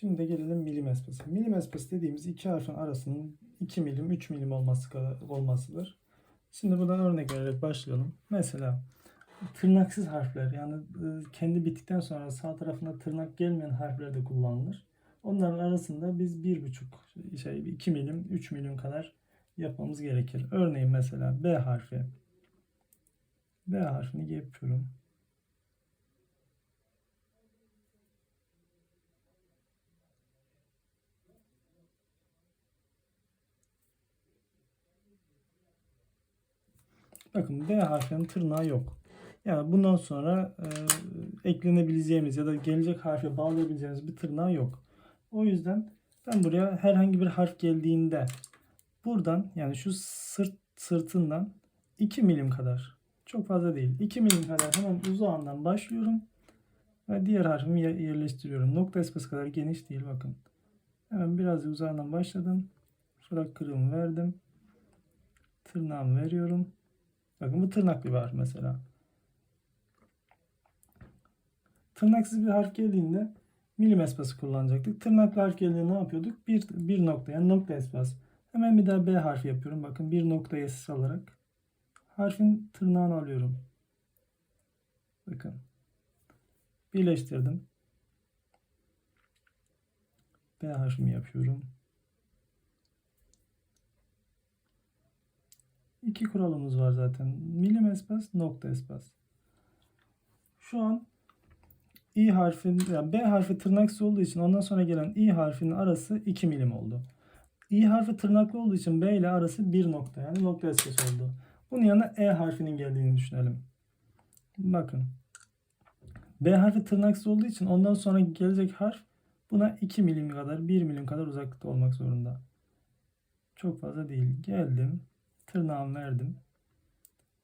Şimdi gelelim milim espası. Milim espası dediğimiz iki harfin arasının 2 milim, 3 milim olması kadar olmasıdır. Şimdi buradan örnek vererek başlayalım. Mesela tırnaksız harfler yani e, kendi bittikten sonra sağ tarafında tırnak gelmeyen harfler de kullanılır. Onların arasında biz 1,5 şey 2 milim, 3 milim kadar yapmamız gerekir. Örneğin mesela B harfi. B harfini yapıyorum. Bakın B harfinin tırnağı yok. Yani bundan sonra e, eklenebileceğimiz ya da gelecek harfe bağlayabileceğimiz bir tırnağı yok. O yüzden ben buraya herhangi bir harf geldiğinde buradan yani şu sırt sırtından 2 milim kadar çok fazla değil 2 milim kadar hemen uzağından başlıyorum ve diğer harfimi ye- yerleştiriyorum. Nokta espası kadar geniş değil bakın. Hemen biraz uzağından başladım. Sonra kırığımı verdim. Tırnağımı veriyorum. Bakın bu tırnaklı bir harf mesela. Tırnaksız bir harf geldiğinde milim espası kullanacaktık. Tırnaklı harf geldiğinde ne yapıyorduk? Bir, bir nokta yani nokta espası. Hemen bir daha B harfi yapıyorum. Bakın bir nokta esas alarak harfin tırnağını alıyorum. Bakın. Birleştirdim. B harfimi yapıyorum. İki kuralımız var zaten. Milim espas, nokta espas. Şu an i harfin, yani B harfi tırnaksız olduğu için ondan sonra gelen i harfinin arası 2 milim oldu. i harfi tırnaklı olduğu için B ile arası 1 nokta yani nokta espas oldu. Bunun yanına e harfinin geldiğini düşünelim. Bakın. B harfi tırnaksız olduğu için ondan sonra gelecek harf buna 2 milim kadar 1 milim kadar uzaklıkta olmak zorunda. Çok fazla değil. Geldim. Tırnağımı verdim.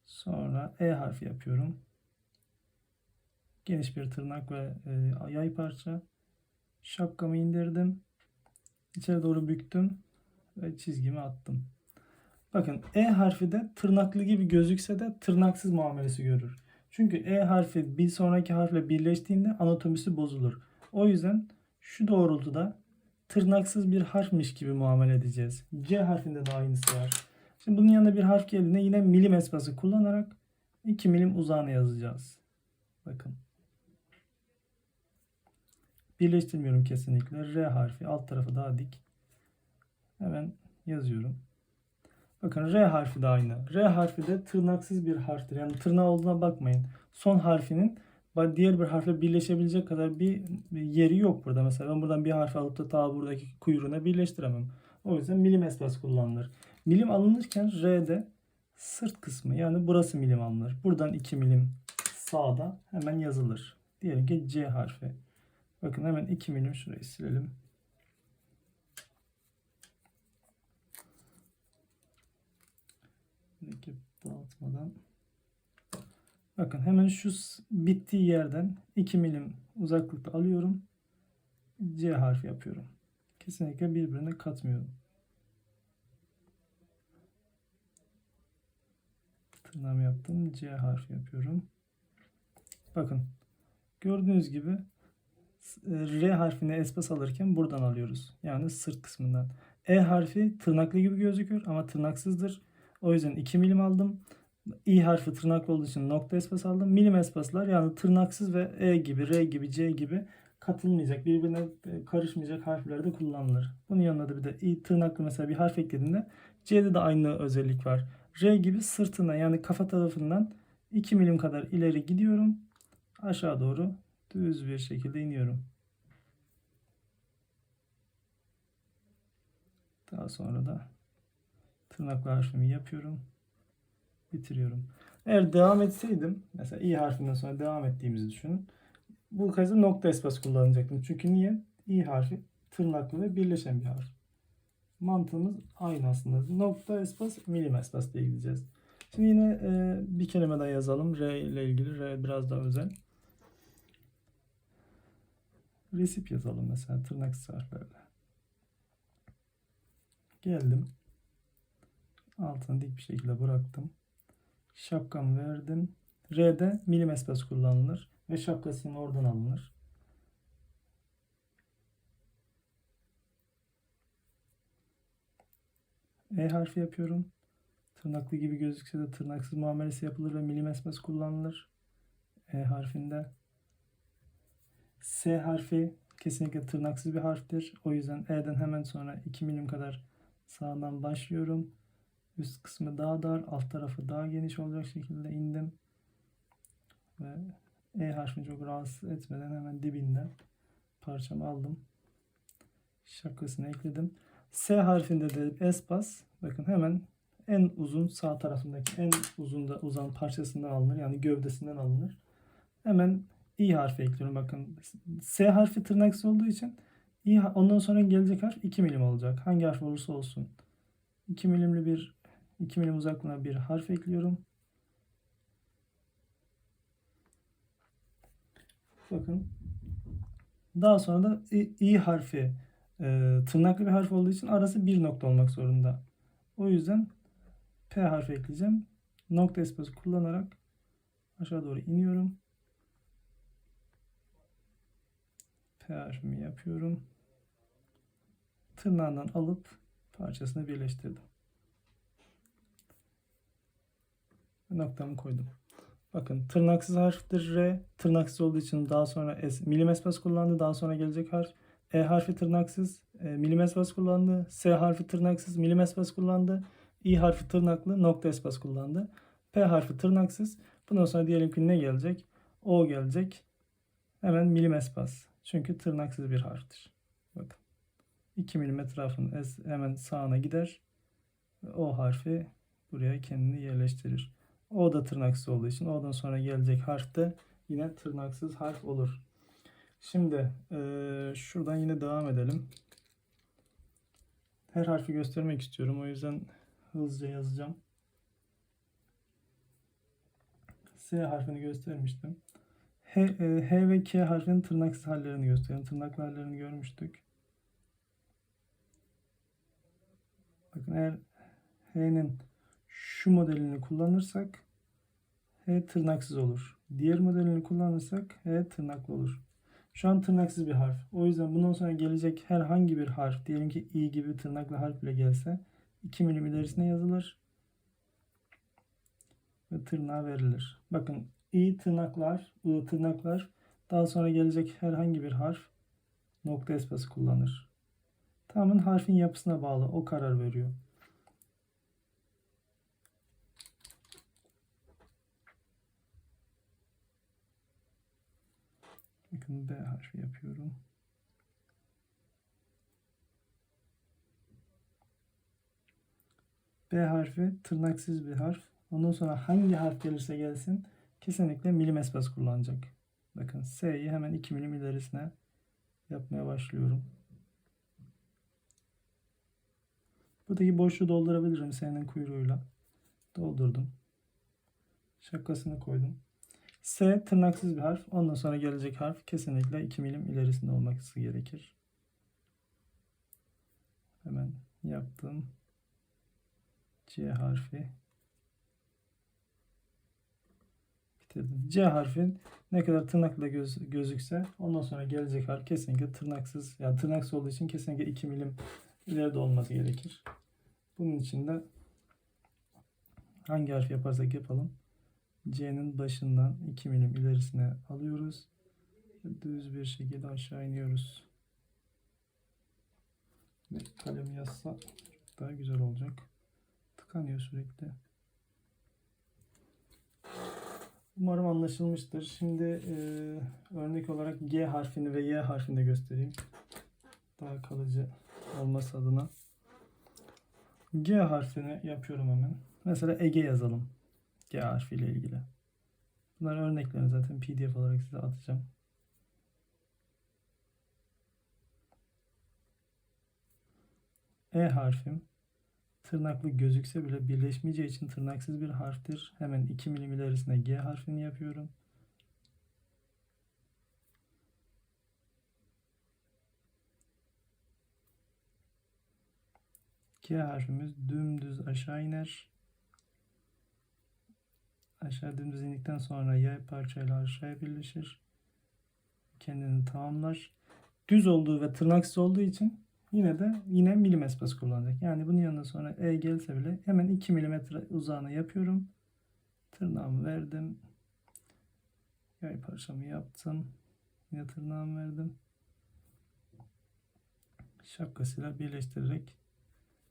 Sonra E harfi yapıyorum. Geniş bir tırnak ve e, yay parça. Şapkamı indirdim. İçeri doğru büktüm ve çizgimi attım. Bakın E harfi de tırnaklı gibi gözükse de tırnaksız muamelesi görür. Çünkü E harfi bir sonraki harfle birleştiğinde anatomisi bozulur. O yüzden şu doğrultuda tırnaksız bir harfmiş gibi muamele edeceğiz. C harfinde de aynısı var. Şimdi bunun yanında bir harf geldiğinde yine milim espası kullanarak 2 milim uzağına yazacağız. Bakın. Birleştirmiyorum kesinlikle. R harfi alt tarafı daha dik. Hemen yazıyorum. Bakın R harfi de aynı. R harfi de tırnaksız bir harftir. Yani tırnağı olduğuna bakmayın. Son harfinin diğer bir harfle birleşebilecek kadar bir yeri yok burada. Mesela ben buradan bir harf alıp da ta buradaki kuyruğuna birleştiremem. O yüzden milim espası kullanılır. Milim alınırken R'de sırt kısmı yani burası milim alınır. Buradan 2 milim sağda hemen yazılır. Diyelim ki C harfi. Bakın hemen 2 milim şurayı silelim. Peki dağıtmadan. Bakın hemen şu bittiği yerden 2 milim uzaklıkta alıyorum. C harfi yapıyorum. Kesinlikle birbirine katmıyorum. Tırnağımı yaptım. C harfi yapıyorum. Bakın. Gördüğünüz gibi e, R harfine espas alırken buradan alıyoruz. Yani sırt kısmından. E harfi tırnaklı gibi gözükür ama tırnaksızdır. O yüzden 2 milim aldım. İ harfi tırnaklı olduğu için nokta espas aldım. Milim espaslar yani tırnaksız ve E gibi, R gibi, C gibi katılmayacak, birbirine e, karışmayacak harflerde kullanılır. Bunun yanına da bir de İ tırnaklı mesela bir harf eklediğinde C'de de aynı özellik var. R gibi sırtına yani kafa tarafından 2 milim kadar ileri gidiyorum. Aşağı doğru düz bir şekilde iniyorum. Daha sonra da tırnaklı harfimi yapıyorum. Bitiriyorum. Eğer devam etseydim mesela i harfinden sonra devam ettiğimizi düşünün. Bu kez de nokta espas kullanacaktım. Çünkü niye? i harfi tırnaklı ve birleşen bir harf. Mantığımız aynı aslında. Nokta espas, milim espas diye gideceğiz. Şimdi yine e, bir kelime daha yazalım. R ile ilgili. R biraz daha özel. Resip yazalım mesela tırnaksız harflerle. Geldim. Altını dik bir şekilde bıraktım. Şapkamı verdim. R'de milim espas kullanılır ve şapkasının oradan alınır. E harfi yapıyorum. Tırnaklı gibi gözükse de tırnaksız muamelesi yapılır ve milim esmesi kullanılır. E harfinde. S harfi kesinlikle tırnaksız bir harftir. O yüzden E'den hemen sonra 2 milim kadar sağdan başlıyorum. Üst kısmı daha dar, alt tarafı daha geniş olacak şekilde indim. Ve E harfini çok rahatsız etmeden hemen dibinden parçamı aldım. Şakasını ekledim. S harfinde de espas. Bakın hemen en uzun sağ tarafındaki en uzun da uzan parçasından alınır. Yani gövdesinden alınır. Hemen İ harfi ekliyorum. Bakın S harfi tırnaksız olduğu için İ, ondan sonra gelecek harf 2 milim olacak. Hangi harf olursa olsun. 2 milimli bir 2 milim uzaklığına bir harf ekliyorum. Bakın. Daha sonra da İ, İ harfi e, tırnaklı bir harf olduğu için arası bir nokta olmak zorunda. O yüzden P harfi ekleyeceğim. Nokta espresi kullanarak aşağı doğru iniyorum. P harfimi yapıyorum. Tırnağından alıp parçasını birleştirdim. Noktamı koydum. Bakın tırnaksız harftir R. Tırnaksız olduğu için daha sonra S, milim espas kullandı. Daha sonra gelecek harf. E harfi tırnaksız, e, milim kullandı. S harfi tırnaksız, milim espas kullandı. İ harfi tırnaklı, nokta espas kullandı. P harfi tırnaksız. Bundan sonra diyelim ki ne gelecek? O gelecek. Hemen milim espas. Çünkü tırnaksız bir harftir. Bakın. 2 milim etrafının es- hemen sağına gider. O harfi buraya kendini yerleştirir. O da tırnaksız olduğu için O'dan sonra gelecek harf de yine tırnaksız harf olur. Şimdi eee, şuradan yine devam edelim. Her harfi göstermek istiyorum. O yüzden hızlıca yazacağım. S harfini göstermiştim. H, e, H ve K harfinin tırnaksız hallerini gösterelim. Tırnaklı hallerini görmüştük. Bakın eğer H'nin şu modelini kullanırsak H tırnaksız olur. Diğer modelini kullanırsak H tırnaklı olur. Şu an tırnaksız bir harf. O yüzden bundan sonra gelecek herhangi bir harf, diyelim ki i gibi tırnaklı harf bile gelse 2 milim ilerisine yazılır ve tırnağa verilir. Bakın i tırnaklar, i tırnaklar daha sonra gelecek herhangi bir harf nokta espası kullanır. Tamamen harfin yapısına bağlı. O karar veriyor. Bakın B harfi yapıyorum. B harfi tırnaksız bir harf. Ondan sonra hangi harf gelirse gelsin kesinlikle milim espas kullanacak. Bakın S'yi hemen 2 milim ilerisine yapmaya başlıyorum. Buradaki boşluğu doldurabilirim S'nin kuyruğuyla. Doldurdum. Şakasını koydum. S tırnaksız bir harf. Ondan sonra gelecek harf kesinlikle 2 milim ilerisinde olması gerekir. Hemen yaptım. C harfi. Bitirdim. C harfin ne kadar tırnakla göz, gözükse ondan sonra gelecek harf kesinlikle tırnaksız. Yani tırnaksız olduğu için kesinlikle 2 milim ileride olması gerekir. Bunun için de hangi harf yaparsak yapalım C'nin başından 2 milim ilerisine alıyoruz. Düz bir şekilde aşağı iniyoruz. Ve kalem yazsa daha güzel olacak. Tıkanıyor sürekli. Umarım anlaşılmıştır. Şimdi e, örnek olarak G harfini ve Y harfini de göstereyim. Daha kalıcı olması adına. G harfini yapıyorum hemen. Mesela Ege yazalım. G harfiyle ilgili. Bunların örneklerini zaten PDF olarak size atacağım. E harfim tırnaklı gözükse bile birleşmeyeceği için tırnaksız bir harftir. Hemen 2 milim ilerisine G harfini yapıyorum. G harfimiz dümdüz aşağı iner. Aşağı dümdüz indikten sonra yay parçayla aşağıya birleşir. Kendini tamamlar. Düz olduğu ve tırnaksız olduğu için Yine de yine milim espas kullanacak. Yani bunun yanına sonra E gelse bile hemen 2 milimetre uzağına yapıyorum. Tırnağımı verdim. Yay parçamı yaptım. Yine tırnağımı verdim. Şapkasıyla birleştirerek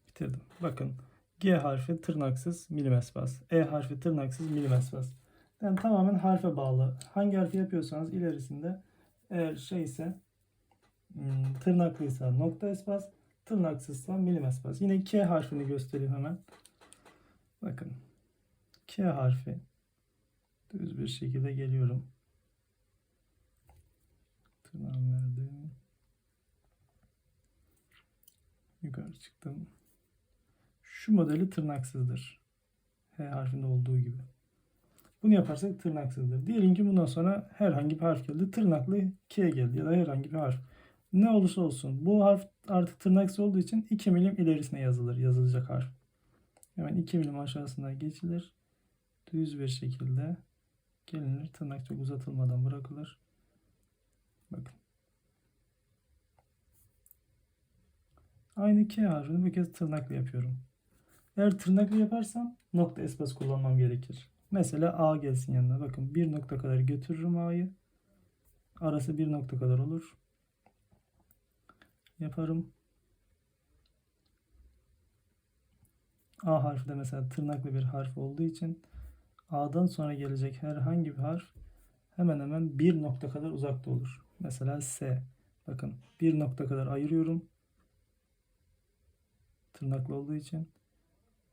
bitirdim. Bakın G harfi tırnaksız milim espas. E harfi tırnaksız milim espas. Yani tamamen harfe bağlı. Hangi harfi yapıyorsanız ilerisinde eğer şeyse hmm, tırnaklıysa nokta espas, tırnaksızsa milim espas. Yine K harfini göstereyim hemen. Bakın. K harfi düz bir şekilde geliyorum. Tırnağımı verdim. Yukarı çıktım. Şu modeli tırnaksızdır. H harfinde olduğu gibi. Bunu yaparsak tırnaksızdır. Diyelim ki bundan sonra herhangi bir harf geldi. Tırnaklı K geldi ya da herhangi bir harf. Ne olursa olsun. Bu harf artık tırnaksız olduğu için 2 milim ilerisine yazılır. Yazılacak harf. Hemen 2 milim aşağısına geçilir. Düz bir şekilde gelinir. Tırnak çok uzatılmadan bırakılır. Bakın. Aynı K harfini bu kez tırnakla yapıyorum. Eğer tırnakla yaparsam nokta espas kullanmam gerekir. Mesela A gelsin yanına. Bakın bir nokta kadar götürürüm A'yı. Arası bir nokta kadar olur. Yaparım. A harfi de mesela tırnaklı bir harf olduğu için A'dan sonra gelecek herhangi bir harf hemen hemen bir nokta kadar uzakta olur. Mesela S. Bakın bir nokta kadar ayırıyorum. Tırnaklı olduğu için.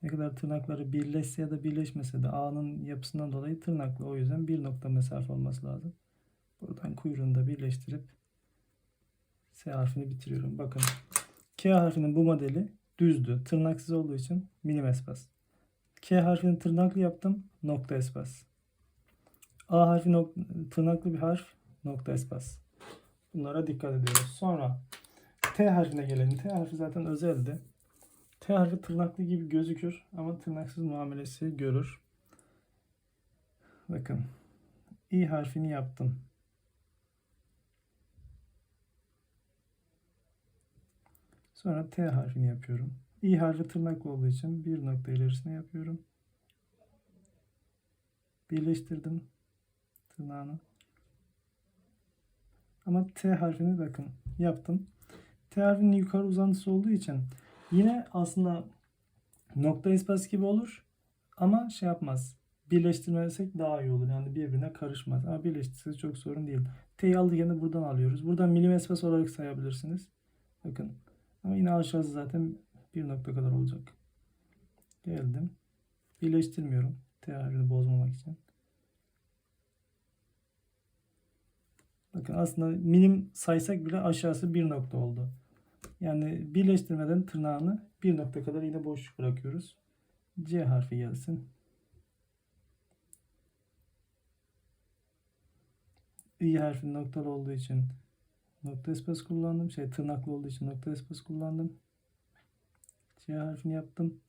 Ne kadar tırnakları birleşse ya da birleşmese de A'nın yapısından dolayı tırnaklı. O yüzden bir nokta mesafe olması lazım. Buradan kuyruğunu da birleştirip S harfini bitiriyorum. Bakın K harfinin bu modeli düzdü. Tırnaksız olduğu için milim espas. K harfini tırnaklı yaptım. Nokta espas. A harfi nok- tırnaklı bir harf. Nokta espas. Bunlara dikkat ediyoruz. Sonra T harfine gelelim. T harfi zaten özeldi. T harfi tırnaklı gibi gözükür ama tırnaksız muamelesi görür. Bakın. İ harfini yaptım. Sonra T harfini yapıyorum. İ harfi tırnaklı olduğu için bir nokta ilerisine yapıyorum. Birleştirdim tırnağını. Ama T harfini bakın yaptım. T harfinin yukarı uzantısı olduğu için yine aslında nokta espas gibi olur ama şey yapmaz. Birleştirmesek daha iyi olur. Yani birbirine karışmaz. Ama birleştirseniz çok sorun değil. T'yi aldık yine buradan alıyoruz. Buradan milim espas olarak sayabilirsiniz. Bakın. Ama yine aşağısı zaten bir nokta kadar olacak. Geldim. Birleştirmiyorum. T harfini bozmamak için. Bakın aslında minim saysak bile aşağısı bir nokta oldu. Yani birleştirmeden tırnağını bir nokta kadar yine boşluk bırakıyoruz. C harfi gelsin. İ harfi noktalı olduğu için nokta espas kullandım. Şey tırnaklı olduğu için nokta espas kullandım. C harfini yaptım.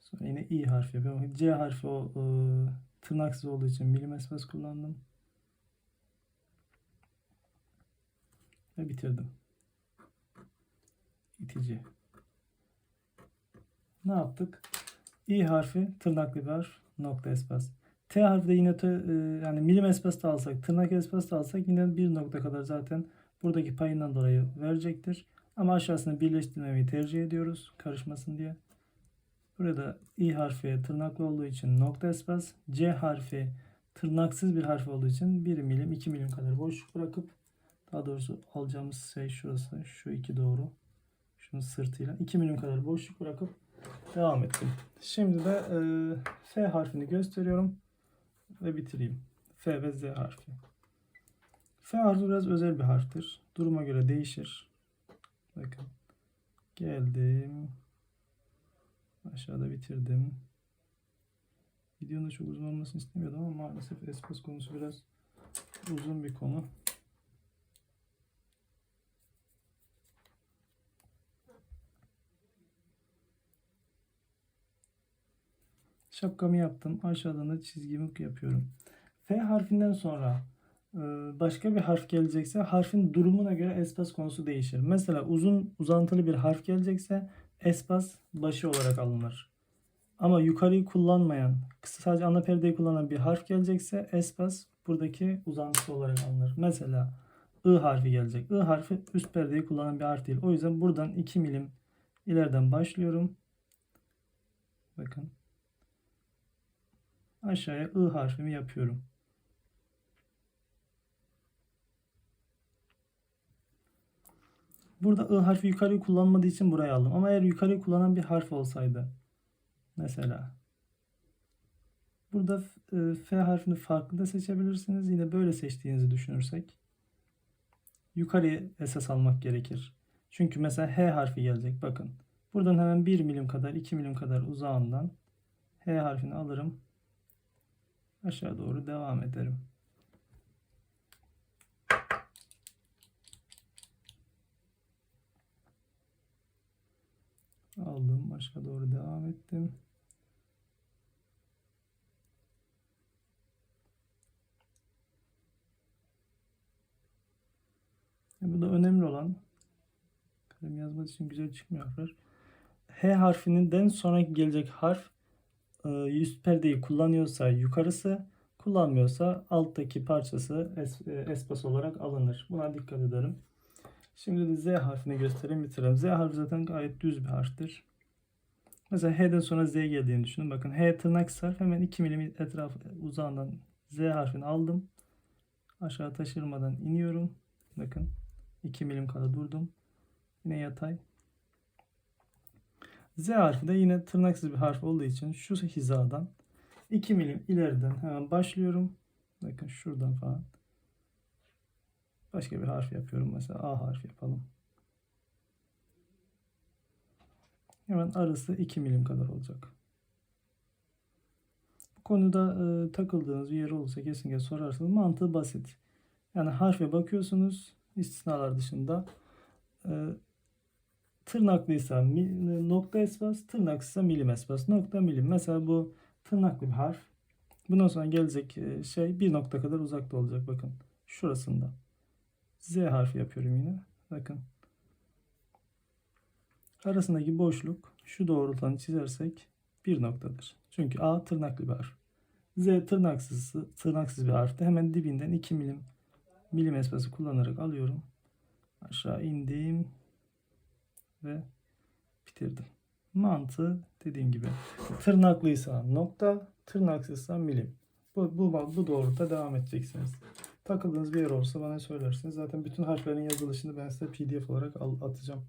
Sonra yine İ harfi yapıyorum. C harfi o e, tırnaksız olduğu için milim espas kullandım. Ve bitirdim. İtici. Ne yaptık? İ harfi tırnaklı bir harf. Nokta espas. T harfi de yine t, e, yani milim espas da alsak, tırnak espas da alsak yine bir nokta kadar zaten buradaki payından dolayı verecektir. Ama aşağısını birleştirmeyi tercih ediyoruz. Karışmasın diye. Burada i harfi tırnaklı olduğu için nokta espas. C harfi tırnaksız bir harf olduğu için 1 milim 2 milim kadar boşluk bırakıp daha doğrusu alacağımız şey şurası. Şu iki doğru. Şunun sırtıyla 2 milim kadar boşluk bırakıp devam ettim. Şimdi de e, F harfini gösteriyorum ve bitireyim. F ve Z harfi. F harfi biraz özel bir harftir. Duruma göre değişir. Bakın. Geldim. Aşağıda bitirdim. Videonun da çok uzun olmasını istemiyordum ama maalesef espas konusu biraz uzun bir konu. Şapkamı yaptım. Aşağıdan da çizgimi yapıyorum. F harfinden sonra Ee, başka bir harf gelecekse harfin durumuna göre espas konusu değişir. Mesela uzun uzantılı bir harf gelecekse espas başı olarak alınır. Ama yukarıyı kullanmayan, sadece ana perdeyi kullanan bir harf gelecekse espas buradaki uzantısı olarak alınır. Mesela I harfi gelecek. I harfi üst perdeyi kullanan bir harf değil. O yüzden buradan 2 milim ileriden başlıyorum. Bakın. Aşağıya I harfimi yapıyorum. Burada I harfi yukarıyı kullanmadığı için buraya aldım. Ama eğer yukarıyı kullanan bir harf olsaydı mesela burada e, F harfini farklı da seçebilirsiniz. Yine böyle seçtiğinizi düşünürsek yukarıya esas almak gerekir. Çünkü mesela H harfi gelecek. Bakın. Buradan hemen 1 milim kadar 2 milim kadar uzağından H harfini alırım. Aşağı doğru devam ederim. Aldım. Başka doğru devam ettim. E, Bu da önemli olan. Kalem yazmak için güzel çıkmıyor harfler. H harfinin sonra gelecek harf üst perdeyi kullanıyorsa yukarısı, kullanmıyorsa alttaki parçası e, espas olarak alınır. Buna dikkat edelim. Şimdi de Z harfini göstereyim bitirelim. Z harfi zaten gayet düz bir harftir. Mesela H'den sonra Z geldiğini düşünün. Bakın H tırnak harf hemen 2 milim etraf uzağından Z harfini aldım. Aşağı taşırmadan iniyorum. Bakın 2 milim kadar durdum. Yine yatay. Z harfi de yine tırnaksız bir harf olduğu için şu hizadan 2 milim ileriden hemen başlıyorum. Bakın şuradan falan. Başka bir harf yapıyorum. Mesela A harfi yapalım. Hemen arası 2 milim kadar olacak. Bu konuda e, takıldığınız bir yer olursa kesinlikle sorarsanız mantığı basit. Yani harfe bakıyorsunuz istisnalar dışında. E, tırnaklıysa nokta espas, tırnaksızsa milim espas. Nokta milim. Mesela bu tırnaklı bir harf. Bundan sonra gelecek e, şey bir nokta kadar uzakta olacak. Bakın şurasında. Z harfi yapıyorum yine. Bakın. Arasındaki boşluk şu doğrultudan çizersek bir noktadır. Çünkü A tırnaklı bir harf. Z tırnaksız, tırnaksız bir harfte hemen dibinden 2 milim milim espası kullanarak alıyorum. Aşağı indim ve bitirdim. Mantığı dediğim gibi tırnaklıysa nokta, tırnaksızsa milim. Bu, bu, bu doğrultuda devam edeceksiniz. Takıldığınız bir yer olursa bana söylersiniz. Zaten bütün harflerin yazılışını ben size pdf olarak atacağım.